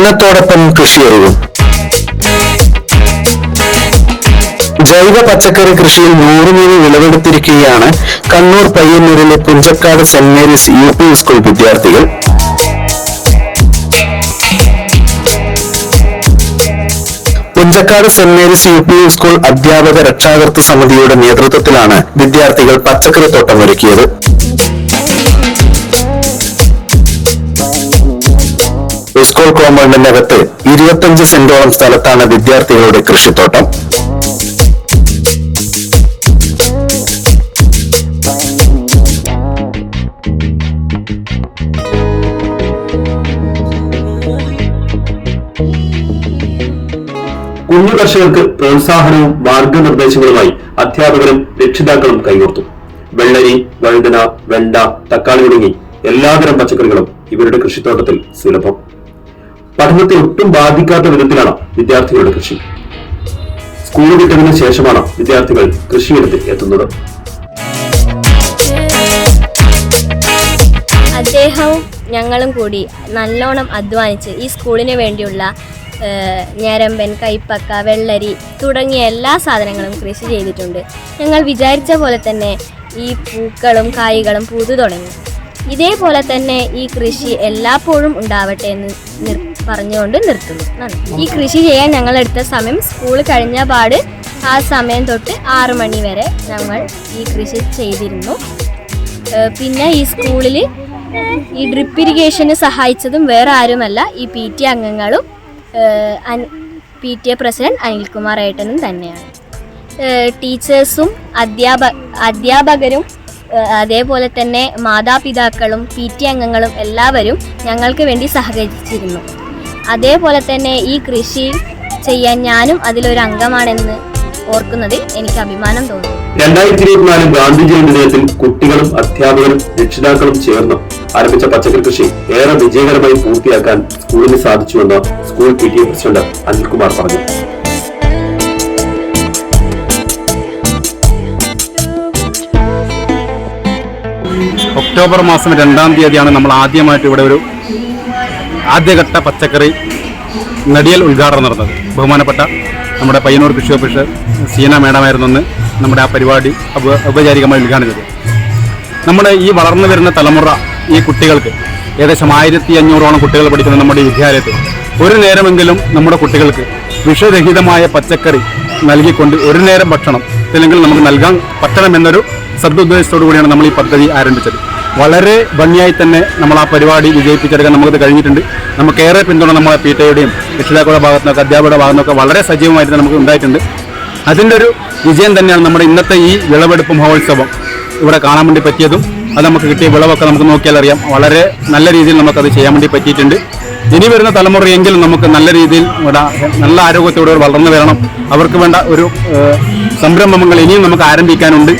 പഠനത്തോടൊപ്പം കൃഷിയറിവും ജൈവ പച്ചക്കറി കൃഷിയിൽ നൂറുമീനി വിളവെടുത്തിരിക്കുകയാണ് Kannur പയ്യന്നൂരിലെ Punchakkad saint Mary's U P school വിദ്യാർത്ഥികൾ. Punchakkad saint Mary's U P school അധ്യാപക രക്ഷാകർത്തൃ സമിതിയുടെ നേതൃത്വത്തിലാണ് വിദ്യാർത്ഥികൾ പച്ചക്കറി തോട്ടം ഒരുക്കിയത്. സ്കൂൾ കോമ്പൗണ്ടിനകത്ത് ഇരുപത്തഞ്ച് സെന്റോളം സ്ഥലത്താണ് വിദ്യാർത്ഥികളുടെ കൃഷിത്തോട്ടം. കുഞ്ഞു കർഷകർക്ക് പ്രോത്സാഹനവും മാർഗനിർദ്ദേശങ്ങളുമായി അധ്യാപകരും രക്ഷിതാക്കളും കൈകോർത്തു. വെള്ളരി വഴുതന വെണ്ട തക്കാളി തുടങ്ങി എല്ലാതരം പച്ചക്കറികളും ഇവരുടെ കൃഷിത്തോട്ടത്തിൽ സുലഭം. പഠനത്തെ ഒട്ടും ബാധിക്കാത്ത വിധത്തിലാണ് വിദ്യാർത്ഥികളുടെ കൃഷി. സ്കൂൾ വിട്ടതിന് ശേഷമാണ് വിദ്യാർത്ഥികൾ കൃഷിയിടത്തിൽ എത്തുന്നത്. അദ്ദേഹവും ഞങ്ങളും കൂടി നല്ലോണം അധ്വാനിച്ച് ഈ സ്കൂളിന് വേണ്ടിയുള്ള ഞരമ്പൻ കൈപ്പക്ക വെള്ളരി തുടങ്ങിയ എല്ലാ സാധനങ്ങളും കൃഷി ചെയ്തിട്ടുണ്ട്. ഞങ്ങൾ വിചാരിച്ച പോലെ തന്നെ ഈ പൂക്കളും കായ്കളും പൂതു തുടങ്ങി. ഇതേപോലെ തന്നെ ഈ കൃഷി എല്ലാപ്പോഴും ഉണ്ടാവട്ടെ എന്ന് നിർ- പറഞ്ഞുകൊണ്ട് നിർത്തുന്നു. ഈ കൃഷി ചെയ്യാൻ ഞങ്ങൾ എടുത്ത സമയം സ്കൂൾ കഴിഞ്ഞ പാട് ആ സമയം തൊട്ട് ആറു മണി വരെ ഞങ്ങൾ ഈ കൃഷി ചെയ്തിരുന്നു. പിന്നെ ഈ സ്കൂളിൽ ഈ ഡ്രിപ്പ് ഇറിഗേഷന് സഹായിച്ചതും വേറെ ആരുമല്ല ഈ പി ടി അംഗങ്ങളും P T A president Anilkumar ഏട്ടനും തന്നെയാണ്. ടീച്ചേഴ്സും അധ്യാപ അധ്യാപകരും അതേപോലെ തന്നെ മാതാപിതാക്കളും പി ടി അംഗങ്ങളും എല്ലാവരും ഞങ്ങൾക്ക് വേണ്ടി സഹകരിച്ചിരുന്നു. അതേപോലെ തന്നെ ഈ കൃഷി ചെയ്യാൻ ഞാനും അതിലൊരു അംഗമാണെന്ന് ഓർക്കുന്നതിൽ എനിക്ക് അഭിമാനം തോന്നുന്നു. രണ്ടായിരത്തി ഇരുപത്തിനാല് ഗാന്ധി ജയന്തി ദിനത്തിൽ കുട്ടികളും അധ്യാപകരും രക്ഷിതാക്കളും ചേർന്ന് ആരംഭിച്ച പച്ചക്കറി കൃഷി ഏറെ വിജയകരമായി പൂർത്തിയാക്കാൻ സ്കൂളിന് സാധിച്ചുവെന്ന് school P T A president Anilkumar പറഞ്ഞു. ഒക്ടോബർ മാസം രണ്ടാം തീയതിയാണ് നമ്മൾ ആദ്യമായിട്ട് ഇവിടെ ഒരു ആദ്യഘട്ട പച്ചക്കറി നടിയൽ ഉദ്ഘാടനം നടന്നത്. ബഹുമാനപ്പെട്ട നമ്മുടെ പയ്യന്നൂർ കൃഷി ഓഫീസർ സീന മേഡമായിരുന്നു അന്ന് നമ്മുടെ ആ പരിപാടി ഔപ- ഔപചാരികമായി ഉദ്ഘാടനം ചെയ്തത്. നമ്മുടെ ഈ വളർന്നു വരുന്ന തലമുറ ഈ കുട്ടികൾക്ക് ഏകദേശം ആയിരത്തി അഞ്ഞൂറോളം കുട്ടികൾ പഠിക്കുന്ന നമ്മുടെ വിദ്യാലയത്തിൽ ഒരു നേരമെങ്കിലും നമ്മുടെ കുട്ടികൾക്ക് വിഷരഹിതമായ പച്ചക്കറി നൽകിക്കൊണ്ട് ഒരു നേരം ഭക്ഷണം അല്ലെങ്കിൽ നമുക്ക് നൽകാൻ പറ്റണമെന്നൊരു സദുദ്ദേശത്തോടു കൂടിയാണ് നമ്മൾ ഈ പദ്ധതി ആരംഭിച്ചത്. വളരെ ഭംഗിയായി തന്നെ നമ്മൾ ആ പരിപാടി വിജയിപ്പിച്ചെടുക്കാൻ നമുക്കത് കഴിഞ്ഞിട്ടുണ്ട്. നമുക്കേറെ പിന്തുണ നമ്മുടെ പി ടിയുടെയും രക്ഷിതാക്കളുടെ ഭാഗത്തു നിന്നൊക്കെ അധ്യാപകരുടെ ഭാഗത്തു നിന്നൊക്കെ വളരെ സജീവമായിട്ട് നമുക്ക് ഉണ്ടായിട്ടുണ്ട്. അതിന്റെ ഒരു വിജയം തന്നെയാണ് നമ്മുടെ ഇന്നത്തെ ഈ വിളവെടുപ്പ് മഹോത്സവം ഇവിടെ കാണാൻ വേണ്ടി പറ്റിയതും. അത് നമുക്ക് കിട്ടിയ വിളവൊക്കെ നമുക്ക് നോക്കിയാൽ അറിയാം. വളരെ നല്ല രീതിയിൽ നമുക്കത് ചെയ്യാൻ വേണ്ടി പറ്റിയിട്ടുണ്ട്. ഇനി വരുന്ന തലമുറയെങ്കിലും നമുക്ക് നല്ല രീതിയിൽ നല്ല ആരോഗ്യത്തോടെ വളർന്നു വരണം. അവർക്ക് വേണ്ട ഒരു സംരംഭങ്ങൾ ഇനിയും നമുക്ക് ആരംഭിക്കാനുണ്ട്.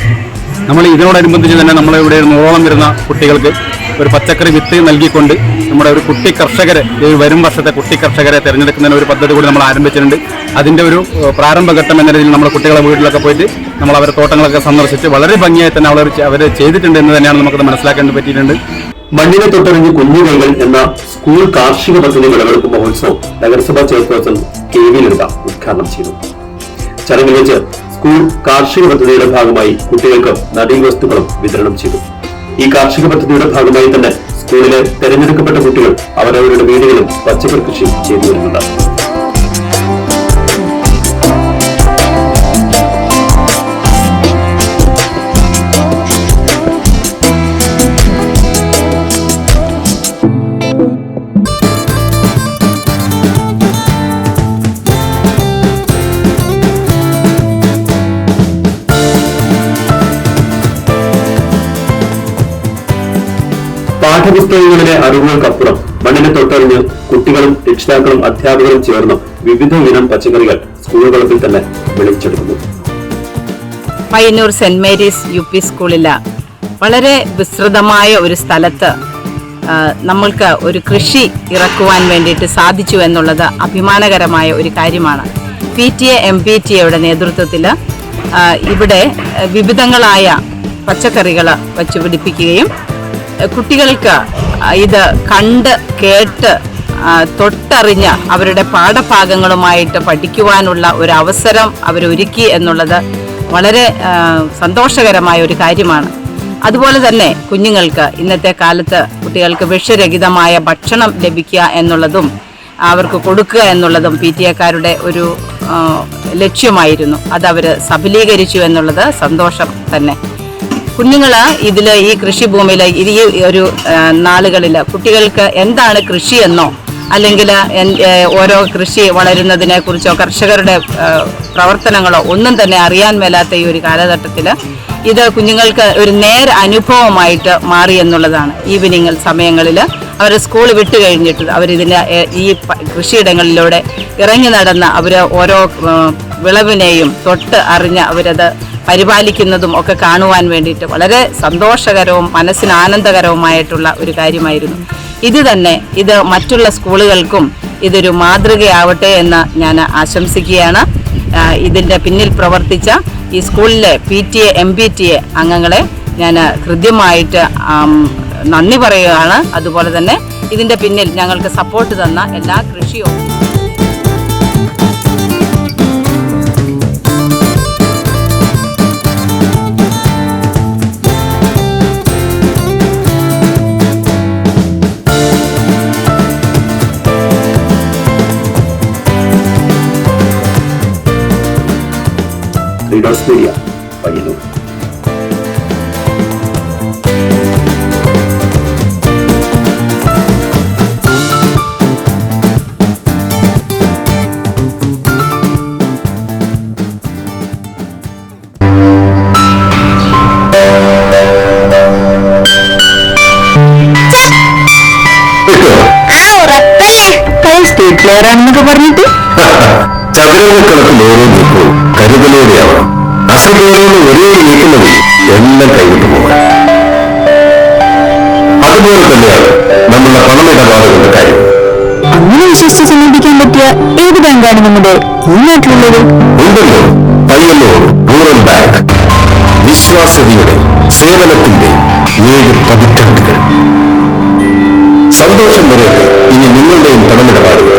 നമ്മൾ ഇതിനോടനുബന്ധിച്ച് തന്നെ ഒരു നൂറോളം വരുന്ന കുട്ടികൾക്ക് ഒരു പച്ചക്കറി വിത്ത് നൽകിക്കൊണ്ട് നമ്മുടെ ഒരു കുട്ടി കർഷകരെ ഈ വരും വർഷത്തെ കുട്ടി കർഷകരെ തിരഞ്ഞെടുക്കുന്നതിന് ഒരു പദ്ധതി കൂടി നമ്മൾ ആരംഭിച്ചിട്ടുണ്ട്. അതിന്റെ ഒരു പ്രാരംഭഘട്ടം എന്ന രീതിയിൽ നമ്മൾ കുട്ടികളെ വീട്ടിലൊക്കെ പോയിട്ട് നമ്മൾ അവരുടെ തോട്ടങ്ങളൊക്കെ സന്ദർശിച്ച് വളരെ ഭംഗിയായി തന്നെ അവർ അവർ ചെയ്തിട്ടുണ്ട് എന്ന് തന്നെയാണ് നമുക്കത് മനസ്സിലാക്കേണ്ടി പറ്റിയിട്ടുണ്ട്. മണ്ണിനെ തൊട്ടറിഞ്ഞ് കുഞ്ഞുകൈകൾ എന്ന സ്കൂൾ കാർഷിക പദ്ധതി വിളവെടുപ്പ് മഹോത്സവം നഗരസഭാ ചെയർപേഴ്സൺ കെ വി ലളിത ഉദ്ഘാടനം ചെയ്തു. ചടങ്ങിൽ വെച്ച് സ്കൂൾ കാർഷിക പദ്ധതിയുടെ ഭാഗമായി കുട്ടികൾക്ക് നടീ വസ്തുക്കളും വിതരണം ചെയ്തു. ഈ കാർഷിക പദ്ധതിയുടെ ഭാഗമായി തന്നെ സ്കൂളിലെ തെരഞ്ഞെടുക്കപ്പെട്ട കുട്ടികൾ അവരവരുടെ വീടുകളിൽ പച്ചക്കറി കൃഷി ചെയ്തു വരുന്നുണ്ട് പാഠപുസ്തകങ്ങളിലെ അറിവുകൾക്കപ്പുറം മണ്ണിനെ തൊട്ടറിഞ്ഞ് കുട്ടികളും രക്ഷിതാക്കളും അധ്യാപകരും ചേർന്ന് വിവിധ ഇനം പച്ചക്കറികൾ സ്കൂൾ തലത്തിൽ തന്നെ വിളിച്ചെടുക്കുന്നു Payyannur saint Mary's U P സ്കൂളിൽ വളരെ വിസ്തൃതമായ ഒരു സ്ഥലത്ത് നമ്മൾക്ക് ഒരു കൃഷി ഇറക്കുവാൻ വേണ്ടിയിട്ട് സാധിച്ചു എന്നുള്ളത് അഭിമാനകരമായ ഒരു കാര്യമാണ്. P T A M P T എയുടെ നേതൃത്വത്തിൽ ഇവിടെ വിവിധങ്ങളായ പച്ചക്കറികൾ വച്ചു പിടിപ്പിക്കുകയും കുട്ടികൾക്ക് ഇത് കണ്ട് കേട്ട് തൊട്ടറിഞ്ഞ് അവരുടെ പാഠഭാഗങ്ങളുമായിട്ട് പഠിക്കുവാനുള്ള ഒരു അവസരം അവരൊരുക്കി എന്നുള്ളത് വളരെ സന്തോഷകരമായ ഒരു കാര്യമാണ്. അതുപോലെ തന്നെ കുഞ്ഞുങ്ങൾക്ക് ഇന്നത്തെ കാലത്ത് കുട്ടികൾക്ക് വിഷരഹിതമായ ഭക്ഷണം ലഭിക്കുക എന്നുള്ളതും അവർക്ക് കൊടുക്കുക എന്നുള്ളതും പി ടി എക്കാരുടെ ഒരു ലക്ഷ്യമായിരുന്നു. അത് അവർ സഫലീകരിച്ചു എന്നുള്ളത് സന്തോഷം തന്നെ. കുഞ്ഞുങ്ങൾ ഇതിൽ ഈ കൃഷിഭൂമിയിൽ ഈ ഒരു നാളുകളിൽ കുട്ടികൾക്ക് എന്താണ് കൃഷി എന്നോ അല്ലെങ്കിൽ ഓരോ കൃഷി വളരുന്നതിനെ കുറിച്ചോ കർഷകരുടെ പ്രവർത്തനങ്ങളോ ഒന്നും തന്നെ അറിയാൻ മേലാത്ത ഈ ഒരു കാലഘട്ടത്തിൽ ഇത് കുഞ്ഞുങ്ങൾക്ക് ഒരു നേർ അനുഭവമായിട്ട് മാറി എന്നുള്ളതാണ് ഈവനിങ് സമയങ്ങളിൽ അവർ സ്കൂൾ വിട്ട് കഴിഞ്ഞിട്ട് അവരിതിന്റെ ഈ കൃഷിയിടങ്ങളിലൂടെ ഇറങ്ങി നടന്ന് അവർ ഓരോ വിളവിനെയും തൊട്ട് അറിഞ്ഞ് അവരത് പരിപാലിക്കുന്നതും ഒക്കെ കാണുവാൻ വേണ്ടിയിട്ട് വളരെ സന്തോഷകരവും മനസ്സിന് ആനന്ദകരവുമായിട്ടുള്ള ഒരു കാര്യമായിരുന്നു. ഇത് തന്നെ ഇത് മറ്റുള്ള സ്കൂളുകൾക്കും ഇതൊരു മാതൃകയാവട്ടെ എന്ന് ഞാൻ ആശംസിക്കുകയാണ്. ഇതിന്റെ പിന്നിൽ പ്രവർത്തിച്ച ഈ സ്കൂളിലെ P T A M P T A അംഗങ്ങളെ ഞാൻ ഹൃദ്യമായിട്ട് നന്ദി പറയുകയാണ്. അതുപോലെ തന്നെ ഇതിന്റെ പിന്നിൽ ഞങ്ങൾക്ക് സപ്പോർട്ട് തന്ന എല്ലാ കൃഷിയും readers media Payyannur. State player ആണെന്നൊക്കെ പറഞ്ഞിട്ട്. ചതുരംഗക്കളത്തിൽ ഓരോ നീക്കവും കരുതലോടെയാവണം അസംബോധന ഒരേ നീക്കം മതി എല്ലാം കൈവിട്ടു പോകാൻ. അതുപോലെ തന്നെയാണ് നമ്മുടെ പണമിടപാടുകളുടെ കാര്യം. അങ്ങനെ വിശ്വസിച്ച് സമീപിക്കാൻ പറ്റിയ ഏത് ബാങ്കാണ് നമ്മുടെ ഈ നാട്ടിലുള്ളത് ഉണ്ടല്ലോ പയ്യന്നൂർ റൂറൽ ബാങ്ക്. വിശ്വാസ്യതയുടെ സേവനത്തിന്റെ ഏഴ് പതിറ്റാണ്ടുകൾ. സന്തോഷം വരെ ഇനി നിങ്ങളുടെയും പണമിടപാടുകൾ.